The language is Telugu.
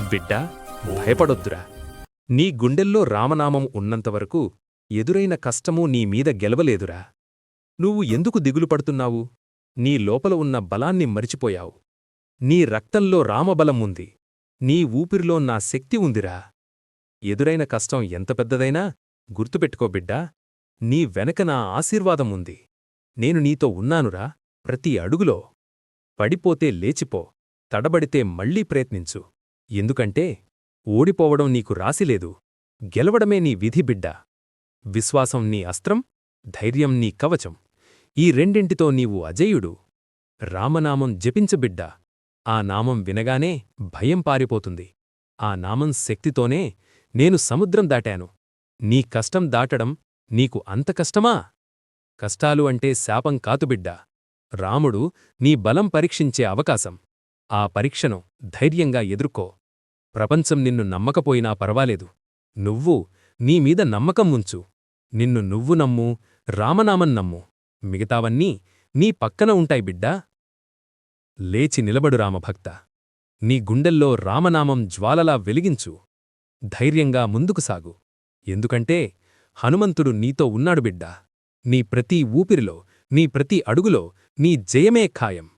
బిడ్డా భయపడొద్దురా. నీ గుండెల్లో రామనామం ఉన్నంతవరకు ఎదురైన కష్టమూ నీమీద గెలవలేదురా. నువ్వు ఎందుకు దిగులు పడుతున్నావు? నీ లోపల ఉన్న బలాన్ని మరిచిపోయావు. నీ రక్తంలో రామబలం ఉంది. నీ ఊపిరిలో నా శక్తి ఉందిరా. ఎదురైన కష్టం ఎంత పెద్దదైనా గుర్తుపెట్టుకో బిడ్డా నీ వెనక నా ఆశీర్వాదం ఉంది. నేను నీతో ఉన్నానురా ప్రతి అడుగులో. పడిపోతే లేచిపో తడబడితే మళ్ళీ ప్రయత్నించు. ఎందుకంటే ఓడిపోవడం నీకు రాసిలేదు గెలవడమే నీ విధి బిడ్డా. విశ్వాసం నీ అస్త్రం ధైర్యం నీ కవచం. ఈ రెండింటితో నీవు అజేయుడు. రామనామం జపించబిడ్డ ఆ నామం వినగానే భయం పారిపోతుంది. ఆ నామం శక్తితోనే నేను సముద్రం దాటాను. నీ కష్టం దాటడం నీకు అంత కష్టమా? కష్టాలు అంటే శాపం కాతుబిడ్డ రాముడు నీ బలం పరీక్షించే అవకాశం. ఆ పరీక్షను ధైర్యంగా ఎదుర్కో. ప్రపంచం నిన్ను నమ్మకపోయినా పర్వాలేదు. నువ్వు నీమీద నమ్మకం ఉంచు. నిన్ను నువ్వు నమ్ము రామనామం నమ్ము. మిగతావన్నీ నీ పక్కన ఉంటాయి బిడ్డా. లేచి నిలబడు రామభక్త. నీ గుండెల్లో రామనామం జ్వాలలా వెలిగించు. ధైర్యంగా ముందుకు సాగు. ఎందుకంటే హనుమంతుడు నీతో ఉన్నాడు బిడ్డా. నీ ప్రతి ఊపిరిలో నీ ప్రతి అడుగులో నీ జయమే ఖాయం.